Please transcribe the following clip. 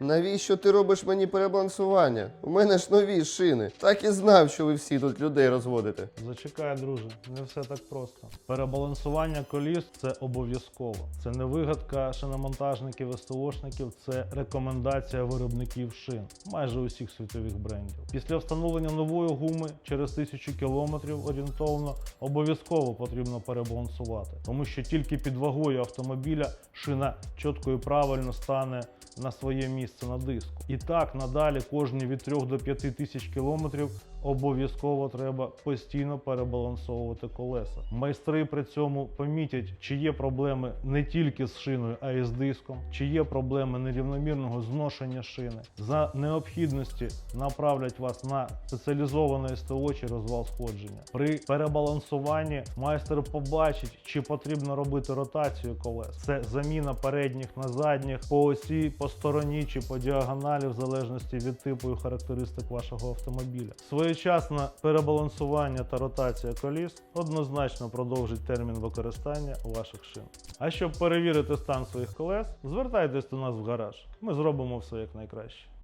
Навіщо ти робиш мені перебалансування? У мене ж нові шини. Так і знав, що ви всі тут людей розводите. Зачекай, друже, не все так просто. Перебалансування коліс це обов'язково. Це не вигадка шиномонтажників і СТОшників, це рекомендація виробників шин майже усіх світових брендів. Після встановлення нової гуми через тисячу кілометрів орієнтовно обов'язково потрібно перебалансувати, тому що тільки під вагою автомобіля шина чітко і правильно стане на своє місце на диску. І так надалі кожні від 3 до 5 тисяч кілометрів обов'язково треба постійно перебалансовувати колеса. Майстри при цьому помітять, чи є проблеми не тільки з шиною, а й з диском, чи є проблеми нерівномірного зношення шини. За необхідності направлять вас на спеціалізоване СТО чи розвал сходження. При перебалансуванні майстер побачить, чи потрібно робити ротацію колес. Це заміна передніх на задніх по осі, по стороні чи по діагоналі, в залежності від типу і характеристик вашого автомобіля. Своєчасне перебалансування та ротація коліс однозначно продовжить термін використання ваших шин. А щоб перевірити стан своїх колес, звертайтесь до нас в гараж. Ми зробимо все як найкраще.